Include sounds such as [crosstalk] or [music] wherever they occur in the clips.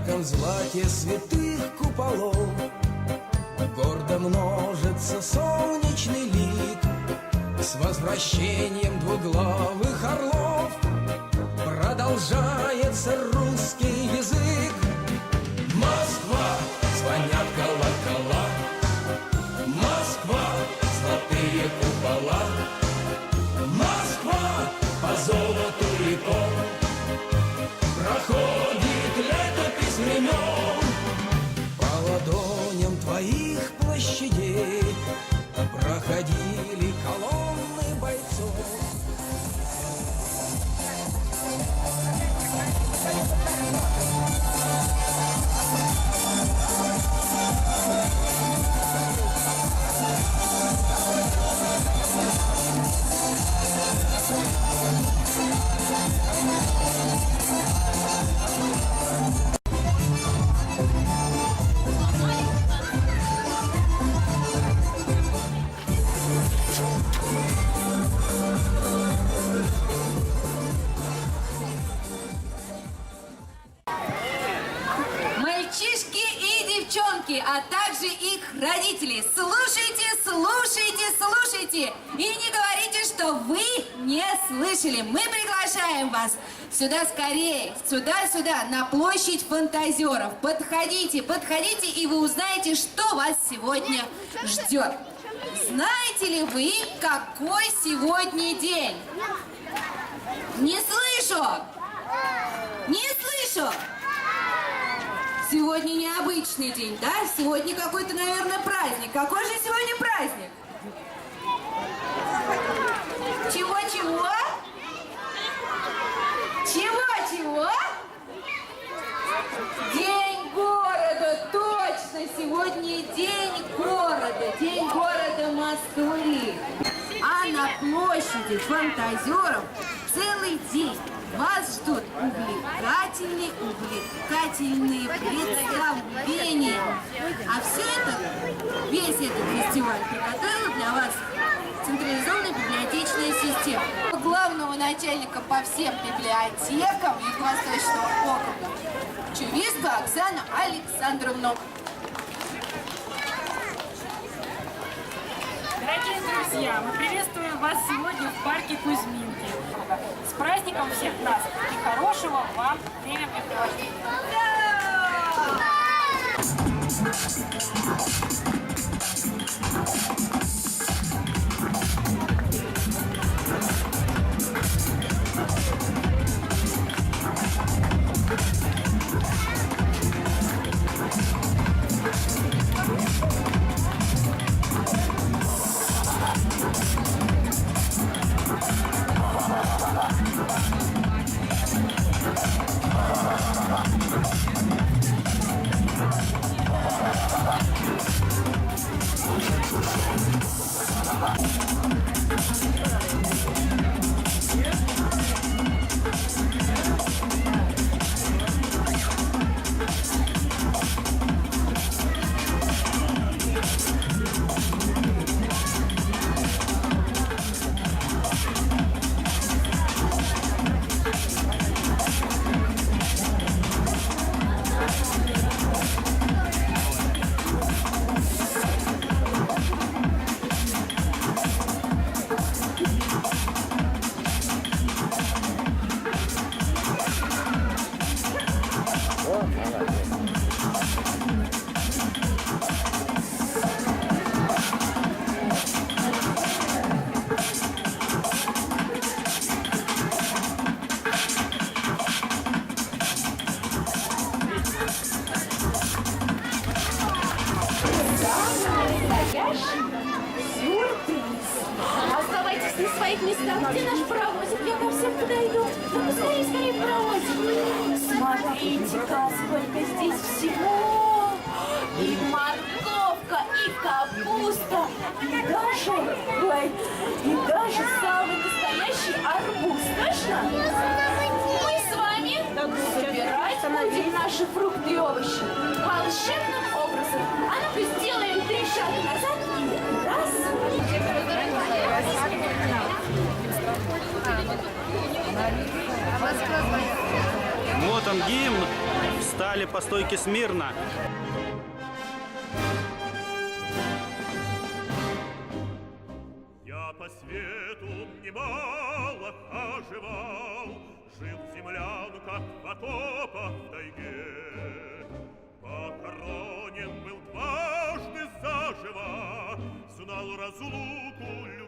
ярком злате святых куполов. Гордо множится солнечный лик С возвращением двуглавых орлов. Продолжается вас сюда скорее, сюда-сюда, на площадь фантазеров. Подходите, подходите, и вы узнаете, что вас сегодня ждет. Знаете ли вы, какой сегодня день? Не слышу! Не слышу! Сегодня необычный день, да? Сегодня какой-то, наверное, праздник. Какой же сегодня праздник? Чего-чего? День города, точно! Сегодня день города, день города Москвы. А на площади фантазеров целый день вас ждут увлекательные, увлекательные представления. А все это, весь этот фестиваль приготовила для вас централизованная библиотечная система. Главного начальника по всем библиотекам Юго-Восточного округа Чувиску Оксану Александровну. Дорогие друзья, мы приветствуем вас сегодня в парке Кузьминки. С праздником всех нас и хорошего вам времяпрепровождения. Смотрите-ка, сколько здесь всего. И морковка, и капуста, и даже, ой, и даже самый настоящий арбуз. Точно? Мы с вами собирать будем наши фрукты и овощи волшебным образом. А ну, Сделаем три шага назад и раз. Вот он гимн. Встали по стойке смирно. Я по свету немало оживал, Жил в землянках в в тайге. Похоронен был дважды заживо, Знал разлуку,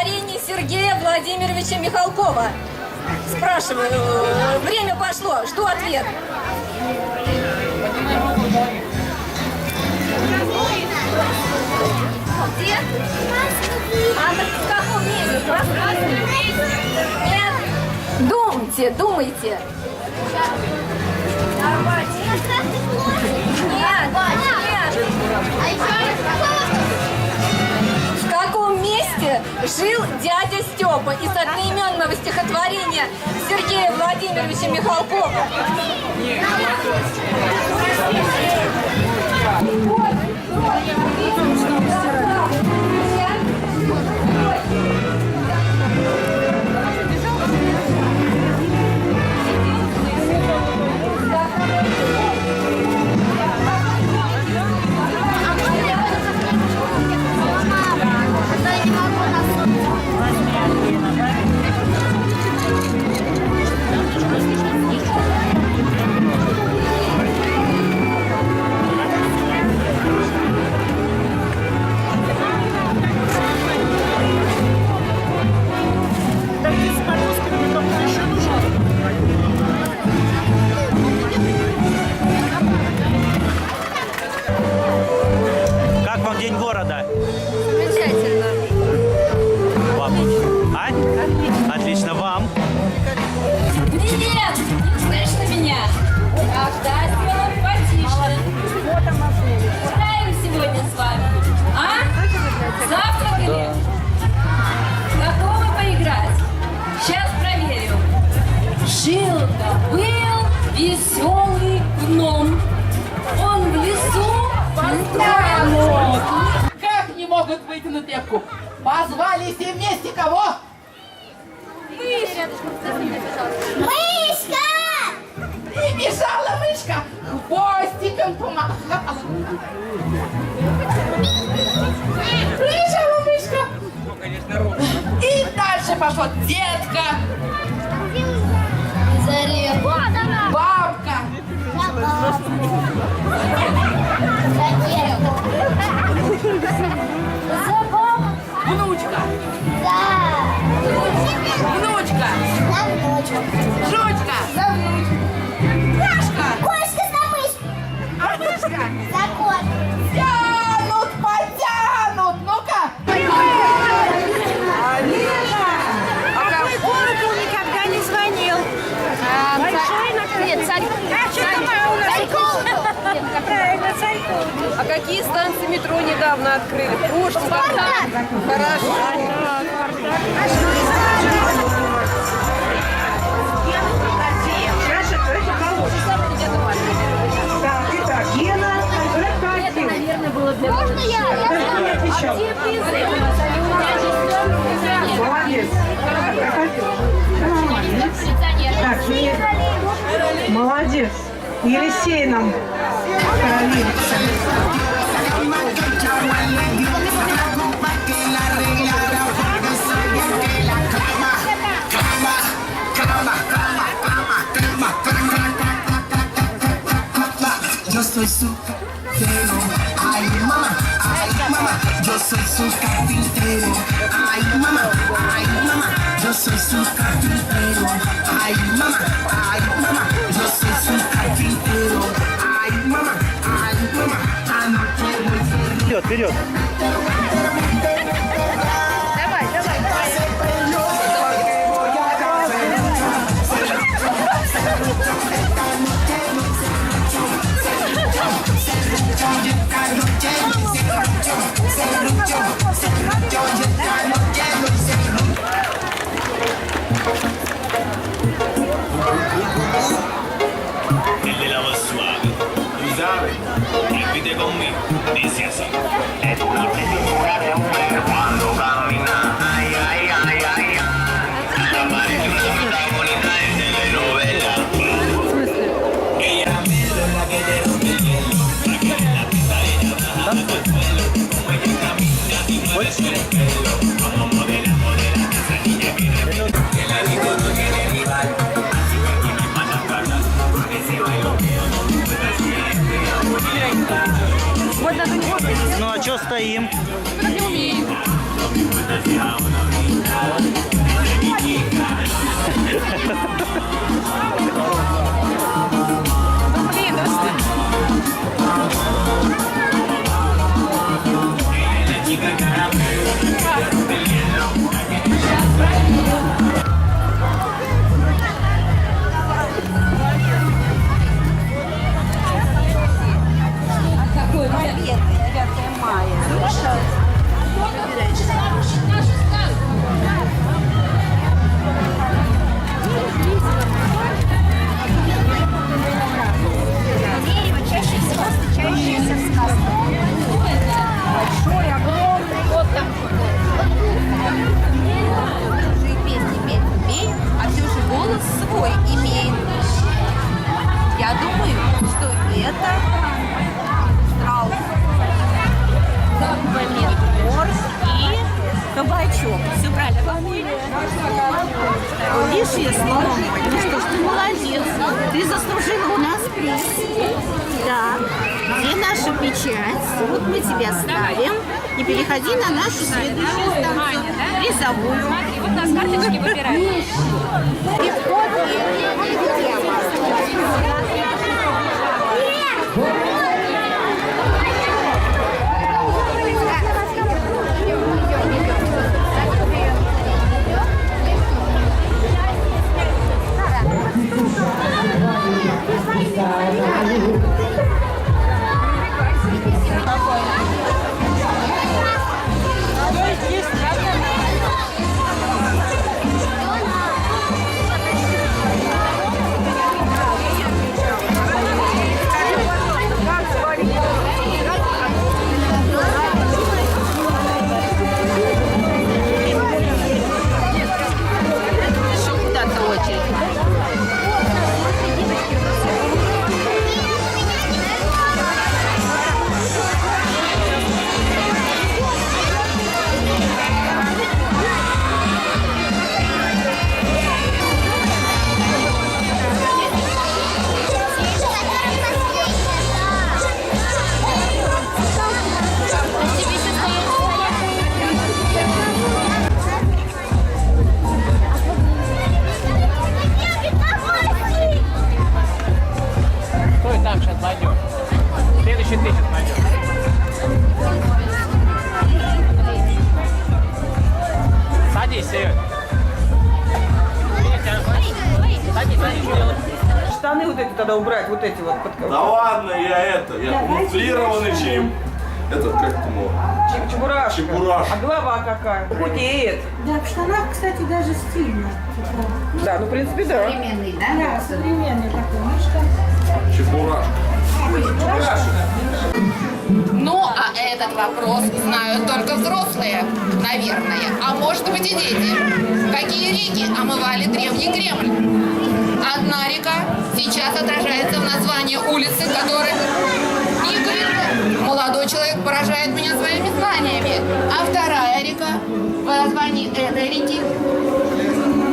стихотворения Сергея Владимировича Михалкова? Спрашиваю, время пошло, жду ответ. Где? А так в каком месте? Нет. Думайте, думайте. Нет, нет. В жил дядя Степа из одноименного стихотворения Сергея Владимировича Михалкова? Могут вытянуть лепку. Позвали все вместе кого? Мышка! И бежала мышка, хвостиком помахала. Бежала мышка. И дальше пошла детка, она. бабка, открыли? Году. Хорошо. Можно я? Я? Молодец. Так, молодец. Елисей нам королевица. Yo soy su carpintero. Ay, mamá, ay, mamá. Yo soy su carpintero. Ay, mamá, ay, mamá. Yo soy su carpintero. Ay, mamá, ay, Вперед, Видишь, если Ну что ж, ты молодец. Ты заслужила у нас приз. Да. Где наша печать? Вот мы тебя ставим. И переходи на нашу следующую станцию. Призовую. Смотри, вот нас карточки выбирают. สาธุ Штаны вот эти тогда убрать, вот эти вот. под- Да ладно, я это, я камуфлированный чем... Этот, как это мол? Чеб- Чебурашка. Чебурашка. А голова какая? Худеет. Да, в штанах, кстати, даже стильно. Да, ну в принципе да. Да, современный такой. Ну что? Чебурашка. Ну, а этот вопрос знают только взрослые, наверное. А может быть и дети. Какие реки омывали древний Кремль? Одна река сейчас отражается в названии улицы, которой Игорь, молодой человек, поражает меня своими знаниями. А вторая река в названии этой реки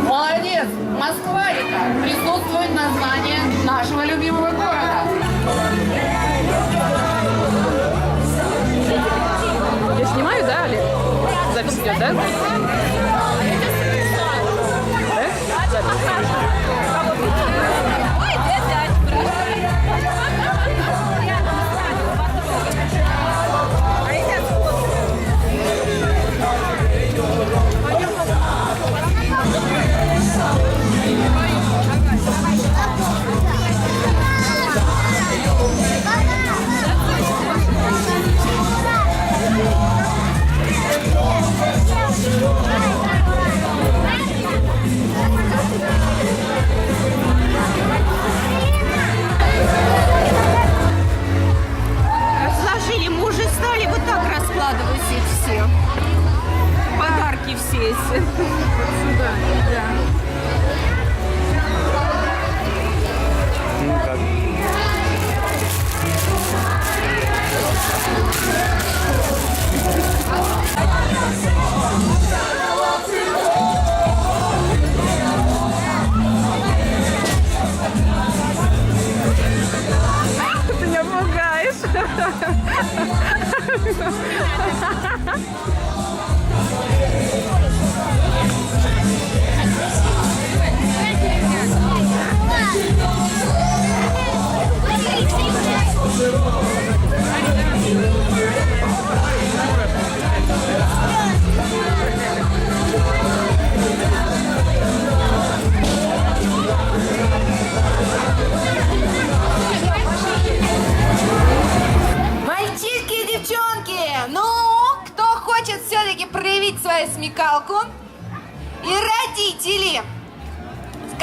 Молодец! Москва-река присутствует название нашего любимого города. Я снимаю, да, Олег? Запись идет, да? Разложили, [laughs] все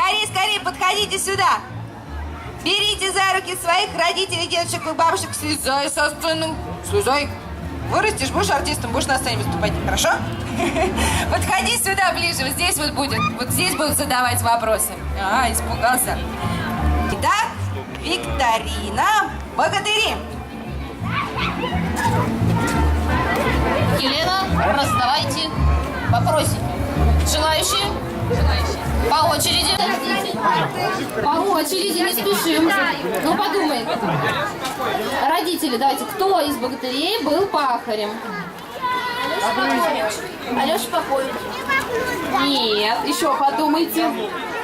скорее, скорее подходите сюда. Берите за руки своих родителей, дедушек и бабушек, слезай со сцены, слезай. Вырастешь, будешь артистом, будешь на сцене выступать, хорошо? [laughs] Подходи сюда ближе, вот здесь вот будет, вот здесь будут задавать вопросы. А, испугался. Итак, викторина богатыри. Елена, раздавайте вопросы. Желающие? По очереди. По очереди, не спешим. Ну, подумай. Родители, давайте, кто из богатырей был пахарем? Алеша Попович. Нет, еще подумайте.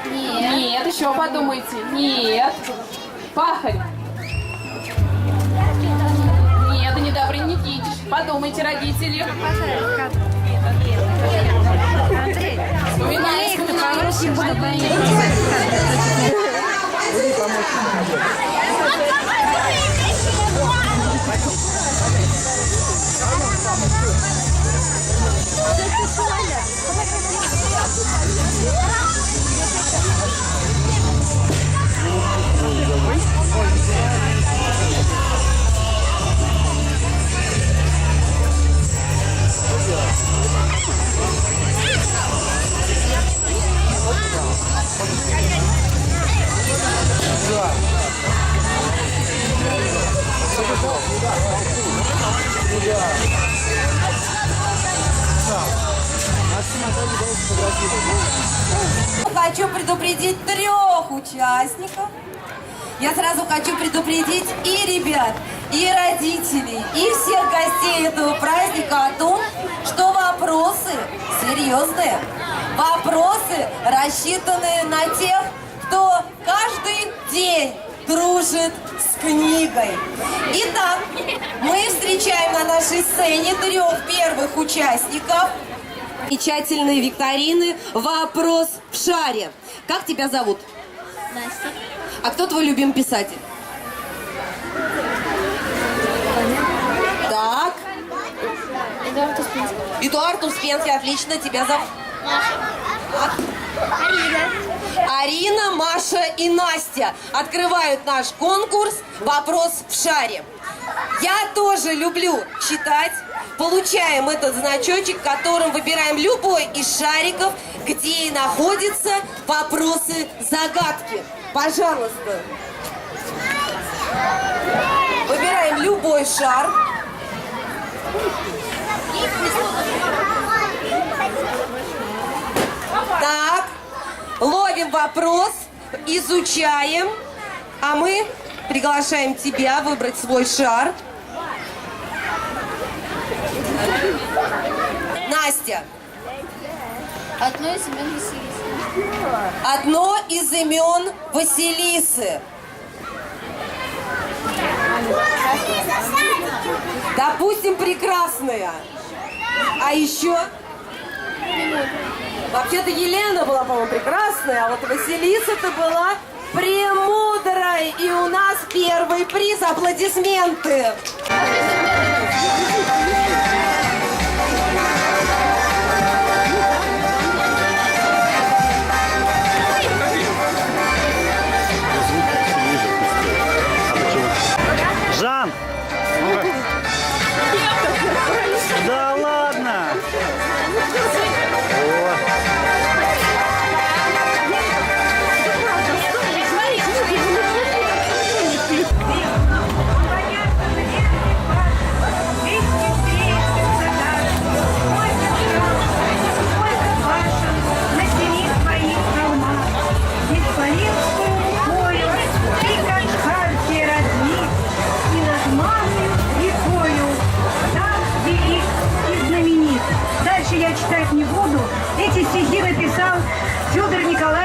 Нет. Нет, еще подумайте. Нет. Пахарь. Нет, и не Добрый Никитич. Подумайте, родители. Вспоминайте, вспоминайте. Хочу предупредить трех участников. Я сразу хочу предупредить и ребят, и родителей, и всех гостей этого праздника о том, что вопросы серьезные. Вопросы, рассчитанные на тех, кто каждый день дружит с книгой. Итак, мы встречаем на нашей сцене трех первых участников. Замечательные викторины «Вопрос в шаре». Как тебя зовут? Настя. А кто твой любимый писатель? Так, Эдуард Успенский. Эдуард Успенский, отлично, тебя зовут? Арина. Арина, Маша и Настя открывают наш конкурс «Вопрос в шаре». Я тоже люблю читать. Получаем этот значочек, которым выбираем любой из шариков, где и находятся вопросы-загадки. Пожалуйста. Выбираем любой шар. Так, ловим вопрос, изучаем, а мы приглашаем тебя выбрать свой шар. Настя, Одно из имен Василиса. Одно из имен Василисы. Допустим, прекрасная. А еще? Вообще-то Елена была, по-моему, прекрасная, а вот Василиса-то была премудрой. И у нас первый приз. Аплодисменты. Жан!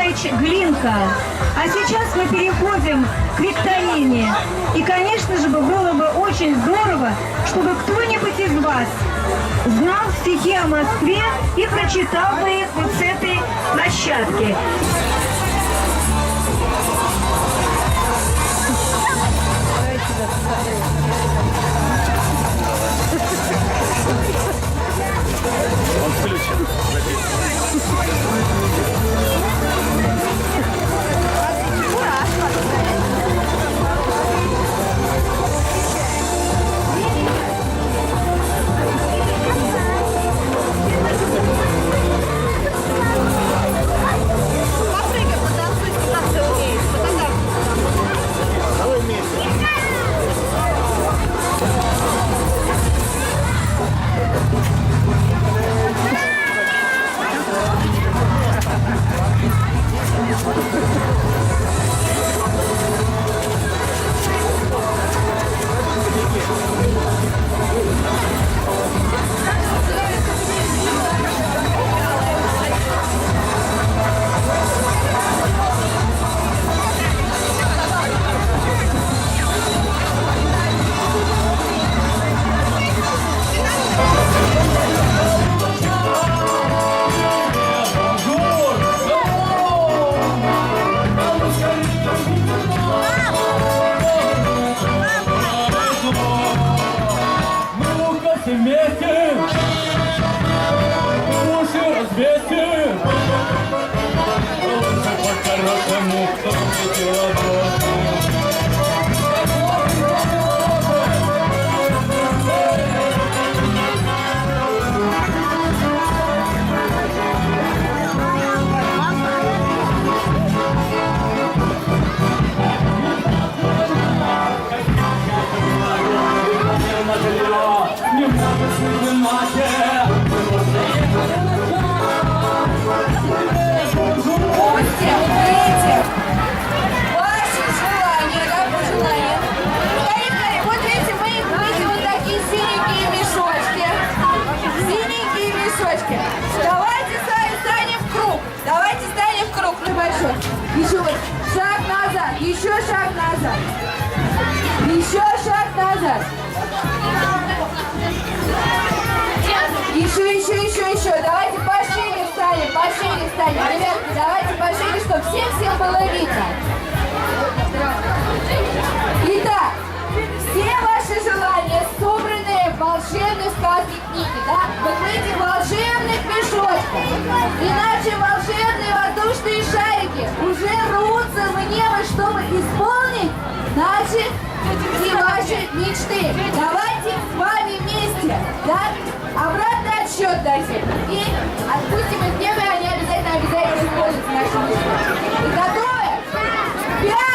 Николаевич Глинка. А сейчас мы переходим к викторине. И, конечно же, было бы очень здорово, чтобы кто-нибудь из вас знал стихи о Москве и прочитал бы их вот с этой площадки. Он включен. Чтобы всем-всем было. Итак, все ваши желания собраны в волшебной сказке книги, да? Вот в этих волшебных мешочках. Иначе волшебные воздушные шарики уже рвутся в небо, чтобы исполнить наши и ваши мечты. Давайте с вами вместе, да? Обратный отсчет дайте. И отпустим их небо это обязательно используется в нашем Готовы? Пять!